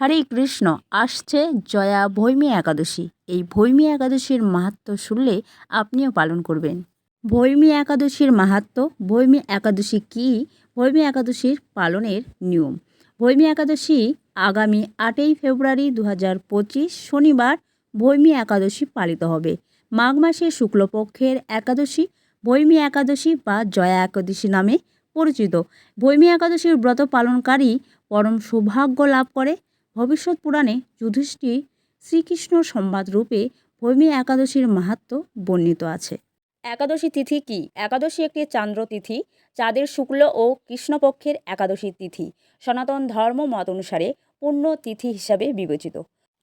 হরে কৃষ্ণ, আসছে জয়া ভৈমী একাদশী। এই ভৈমী একাদশীর মাহাত্ম্য শুনলে আপনিও পালন করবেন। ভৈমী একাদশীর মাহাত্ম্য ভৈমী একাদশী কী? ভৈমী একাদশীর পালনের নিয়ম। ভৈমী একাদশী আগামী আটই ফেব্রুয়ারি দু হাজার পঁচিশ শনিবার ভৈমী একাদশী পালিত হবে। মাঘ মাসের শুক্লপক্ষের একাদশী, ভৈমী একাদশী বা জয়া একাদশী নামে পরিচিত। ভৈমী একাদশীর ব্রত পালনকারী পরম সৌভাগ্য লাভ করে। ভবিষ্যৎ পুরাণে যুধিষ্ঠির শ্রীকৃষ্ণ সংবাদ রূপে ভৈমী একাদশীর মাহাত্ম্য বর্ণিত আছে। একাদশী তিথি কি? একাদশী একটি চান্দ্র তিথি চাঁদের শুক্ল ও কৃষ্ণপক্ষের একাদশী তিথি, সনাতন ধর্ম মত অনুসারে পূর্ণ তিথি হিসাবে বিবেচিত।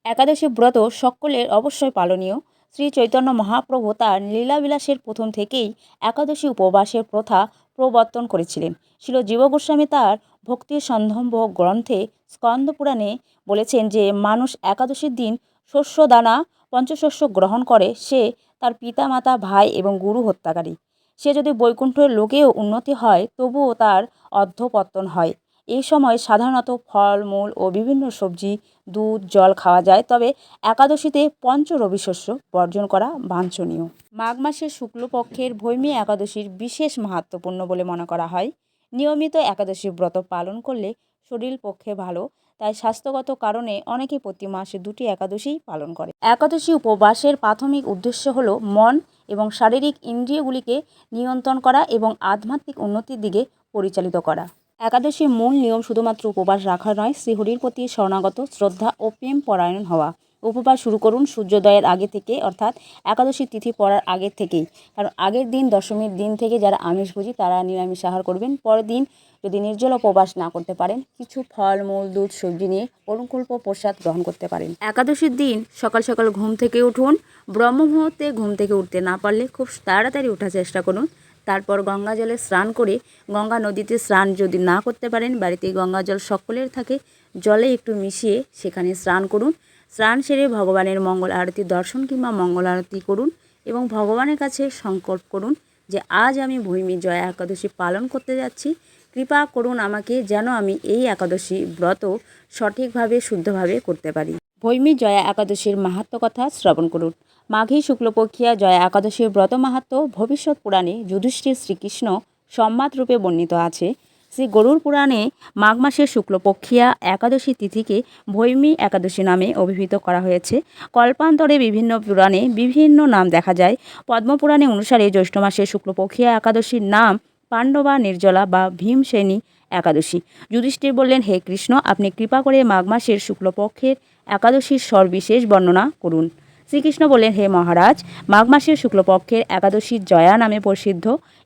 একাদশী ব্রত সকলের অবশ্যই পালনীয়। শ্রী চৈতন্য মহাপ্রভু তার লীলাবিলাসের প্রথম থেকেই একাদশী উপবাসের প্রথা প্রবর্তন করেছিলেন। শিল জীব গোস্বামী তার ভক্তি সন্ধম্ভ গ্রন্থে স্কন্দ পুরাণে বলেছেন যে, মানুষ একাদশীর দিন শস্য দানা পঞ্চশস্য গ্রহণ করে। সে তার পিতা মাতা ভাই এবং গুরু হত্যাকারী। সে যদি বৈকুণ্ঠের লোকেও উন্নতি হয়, তবুও তার অর্ধপতন হয়। এই সময় সাধারণত ফল, মূল ও বিভিন্ন সবজি, দুধ, জল খাওয়া যায়। তবে একাদশীতে পঞ্চ রবিশস্য বর্জন করা বাঞ্ছনীয়। মাঘ মাসের শুক্লপক্ষের ভৈমী একাদশীর বিশেষ মাহাত্মপূর্ণ বলে মনে করা হয়। নিয়মিত একাদশী ব্রত পালন করলে শরীর পক্ষে ভালো। তাই স্বাস্থ্যগত কারণে অনেকে প্রতি মাসে দুটি একাদশীই পালন করে। একাদশী উপবাসের প্রাথমিক উদ্দেশ্য হল মন এবং শারীরিক ইন্দ্রিয়গুলিকে নিয়ন্ত্রণ করা এবং আধ্যাত্মিক উন্নতির দিকে পরিচালিত করা। একাদশীর মূল নিয়ম শুধুমাত্র উপবাস রাখা নয়, শ্রীহরির প্রতি শরণাগত শ্রদ্ধা ও প্রেম পরায়ণ হওয়া। উপবাস শুরু করুন সূর্যোদয়ের আগে থেকে, অর্থাৎ একাদশী তিথি পড়ার আগে থেকেই। কারণ আগের দিন দশমীর দিন থেকে যারা আমিষভোজী তারা নিরামিষ আহার করবেন। পরের দিন যদি নির্জল উপবাস না করতে পারেন, কিছু ফল, মূল, দুধ, সবজি নিয়ে অনুকল্প প্রসাদ গ্রহণ করতে পারেন। একাদশীর দিন সকাল সকাল ঘুম থেকে উঠুন। ব্রহ্ম মুহূর্তে ঘুম থেকে উঠতে না পারলে খুব তাড়াতাড়ি ওঠার চেষ্টা করুন। তারপর গঙ্গা জলে স্নান করে গঙ্গা নদীতে স্নান যদি না করতে পারেন, বাড়িতে গঙ্গা জল সকলের থাকে, জলে একটু মিশিয়ে সেখানে স্নান করুন। স্নান সেরে ভগবানের মঙ্গল আরতি দর্শন কিংবা মঙ্গল আরতি করুন এবং ভগবানের কাছে সংকল্প করুন যে আজ আমি ভূমি জয়া একাদশী পালন করতে যাচ্ছি। কৃপা করুন আমাকে যেন আমি এই একাদশী ব্রত সঠিকভাবে, শুদ্ধভাবে করতে পারি। ভৈমী জয়া একাদশীর মাহাত্ম কথা শ্রবণ করুন। মাঘী শুক্লপক্ষিয়া জয়া একাদশীর ব্রত মাহাত্ম ভবিষ্যৎ পুরাণে যুধিষ্ঠির শ্রীকৃষ্ণ সম্মাদ রূপে বর্ণিত আছে। শ্রী গরুর পুরাণে মাঘ মাসের শুক্লপক্ষিয়া একাদশী তিথিকে ভৈমী একাদশী নামে অভিহিত করা হয়েছে। কল্পান্তরে বিভিন্ন পুরাণে বিভিন্ন নাম দেখা যায়। পদ্মপুরাণে অনুসারে জ্যৈষ্ঠ মাসের শুক্লপক্ষিয়া একাদশীর নাম পাণ্ডবা, নির্জলা বা ভীমসেনী একাদশী। যুধিষ্ঠির বললেন, হে কৃষ্ণ, আপনি কৃপা করে মাঘ মাসের শুক্লপক্ষের একাদশীর সর্বিশেষ বর্ণনা করুন। শ্রীকৃষ্ণ বললেন হে মহারাজ, মাঘ মাসের শুক্লপক্ষের একাদশী জয়া নামে প্রসিদ্ধ।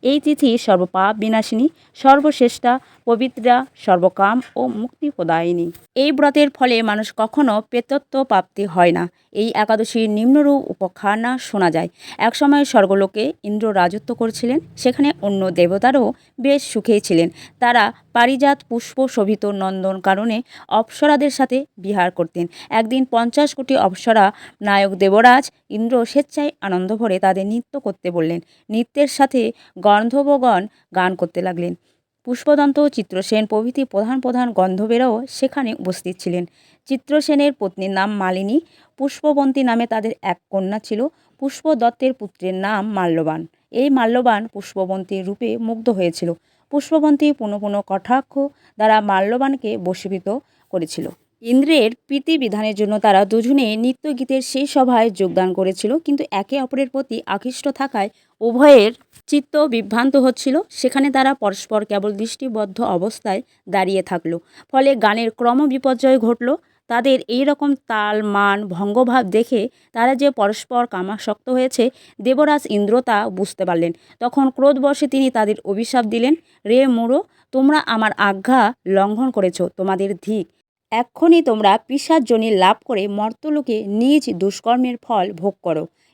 এই তিথি সর্বপাপ বিনাশিনী, সর্বশ্রেষ্ঠা পবিত্রা, সর্বকাম ও মুক্তি প্রদায়িনী। এই ব্রতের ফলে মানুষ কখনো প্রেতত্ব প্রাপ্তি হয় না। এই একাদশীর নিম্নরূপ উপখ্যানা শোনা যায়। একসময় স্বর্গলোকে ইন্দ্র রাজত্ব করছিলেন, সেখানে অন্য দেবতারও বেশ সুখেই ছিলেন। তারা পারিজাত পুষ্প শোভিত নন্দন কারণে অপ্সরাদের সাথে বিহার করতেন। একদিন পঞ্চাশ কোটি অপ্সরা নায়ক দেবরাজ ইন্দ্র স্বেচ্ছায় আনন্দ ভরে তাদের নৃত্য করতে বললেন। নৃত্যের সাথে গন্ধর্বগণ গান করতে লাগলেন। পুষ্পদন্ত চিত্রসেন প্রভৃতি প্রধান প্রধান গন্ধবেরাও সেখানে উপস্থিত ছিলেন। চিত্রসেনের পত্নীর নাম মালিনী, পুষ্পবন্তী নামে তাদের এক কন্যা ছিল। পুষ্পদত্তের পুত্রের নাম মাল্যবান। এই মাল্যবান পুষ্পবন্তীর রূপে মুগ্ধ হয়েছিল। পুষ্পবন্তী পুনঃ পুনঃ কটাক্ষ দ্বারা মাল্যবানকে বশীভূত করেছিল। ইন্দ্রের প্রীতি বিধানের জন্য তারা দুজনে নৃত্যগীতের সেই সভায় যোগদান করেছিল, কিন্তু একে অপরের প্রতি আকৃষ্ট থাকায় উভয়ের চিত্ত বিভ্রান্ত হচ্ছিল। সেখানে তারা পরস্পর কেবল দৃষ্টিবদ্ধ অবস্থায় দাঁড়িয়ে থাকল। ফলে গানের ক্রম বিপর্যয় ঘটল। তাদের এই রকম তাল, মান, ভঙ্গভাব দেখে তারা যে পরস্পর কামাসক্ত হয়েছে, দেবরাজ ইন্দ্র তা বুঝতে পারলেন। তখন ক্রোধবশে তিনি তাদের অভিশাপ দিলেন, রে মোড়ো তোমরা আমার আজ্ঞা লঙ্ঘন করেছ, তোমাদের ধিক। এক্ষুনি তোমরা পিসার্জনী লাভ করে মর্তলোকে নিজ দুষ্কর্মের ফল ভোগ করো।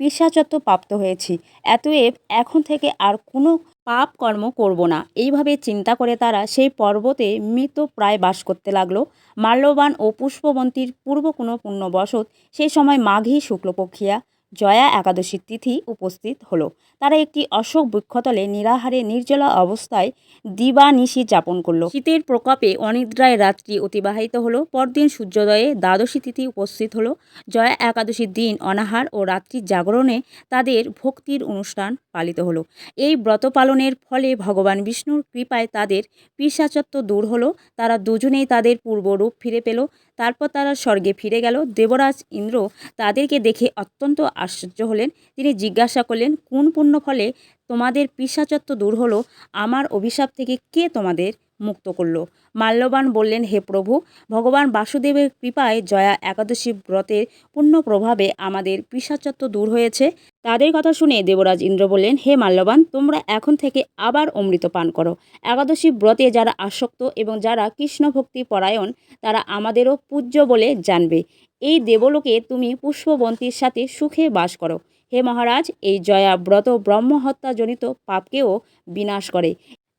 পিসাচত্ব প্রাপ্ত হয়েছি। এতএব এখন থেকে আর কোনো পাপ কর্ম করব না। এইভাবে চিন্তা করে তারা সেই পর্বতে মৃত প্রায় বাস করতে লাগল। মাল্যবান ও পুষ্পবন্তীর পূর্ব কোনো পুণ্যবশত সেই সময় মাঘী শুক্লপক্ষিয়া জয়া একাদশীর তিথি উপস্থিত হলো। তারা একটি অশোক বৃক্ষতলে নিরাহারে নির্জলা অবস্থায় দিবানিশি যাপন করল। শীতের প্রকোপে অনিদ্রায় রাত্রি অতিবাহিত হলো। পরদিন সূর্যোদয়ে দ্বাদশী তিথি উপস্থিত হলো। জয়া একাদশীর দিন অনাহার ও রাত্রির জাগরণে তাদের ভক্তির অনুষ্ঠান পালিত হলো। এই ব্রত পালনের ফলে ভগবান বিষ্ণুর কৃপায় তাদের পিসাচত্ব দূর হলো। তারা দুজনেই তাদের পূর্ব রূপ ফিরে পেল। তারপর তারা স্বর্গে ফিরে গেল। দেবরাজ ইন্দ্র তাদেরকে দেখে অত্যন্ত আশ্চর্য হলেন। তিনি জিজ্ঞাসা করলেন, কোন পুণ্য ফলে তোমাদের পিসাচত্ব দূর হলো? আমার অভিশাপ থেকে কে তোমাদের মুক্ত করল? মাল্যবান বললেন, হে প্রভু, ভগবান বাসুদেবের কৃপায় জয়া একাদশী ব্রতের পূর্ণ প্রভাবে আমাদের পিসাচত্ব দূর হয়েছে। তাদের কথা শুনে দেবরাজ ইন্দ্র বললেন, হে মাল্যবান, তোমরা এখন থেকে আবার অমৃত পান করো। একাদশী ব্রতে যারা আসক্ত এবং যারা কৃষ্ণ ভক্তি পরায়ণ, তারা আমাদেরও পূজ্য বলে জানবে। এই দেবলোকে তুমি পুষ্পবন্তীর সাথে সুখে বাস করো। হে মহারাজ, এই জয়া ব্রত ব্রহ্মহত্যাজনিত পাপকেও বিনাশ করে।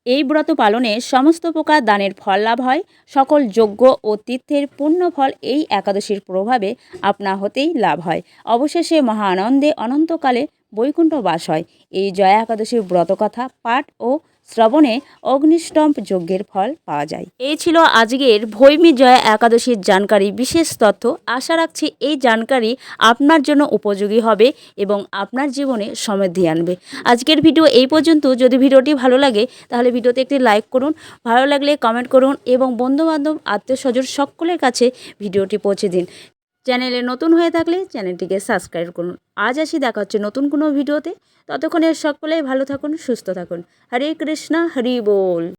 এই ব্রত পালনে সমস্ত প্রকার দানের ফল লাভ হয়। সকল যজ্ঞ ও তীর্থের পূর্ণ ফল এই একাদশীর প্রভাবে আপনা হতেই লাভ হয়। অবশেষে মহা আনন্দে অনন্তকালে বৈকুণ্ঠ বাস হয়। এই জয়া একাদশীর ব্রতকথা, পাঠ ও শ্রবণে অগ্নিষ্টম্প যজ্ঞের ফল পাওয়া যায়। এই ছিল আজকের ভৈমী জয়া একাদশীর জানকারি। বিশেষ তথ্য আশা রাখছি এই জানকারি আপনার জন্য উপযোগী হবে এবং আপনার জীবনে সমৃদ্ধি আনবে। আজকের ভিডিও এই পর্যন্ত। যদি ভিডিওটি ভালো লাগে, তাহলে ভিডিওতে একটি লাইক করুন, ভালো লাগলে কমেন্ট করুন এবং বন্ধুবান্ধব, আত্মীয় স্বজন সকলের কাছে ভিডিওটি পৌঁছে দিন। চ্যানেলে নতুন হয়ে থাকলে চ্যানেলটিকে সাবস্ক্রাইব করুন। আজ আসি, দেখা হচ্ছে নতুন কোনো ভিডিওতে। ততক্ষণে সকলেই ভালো থাকুন, সুস্থ থাকুন। হরে কৃষ্ণা, হরি বল।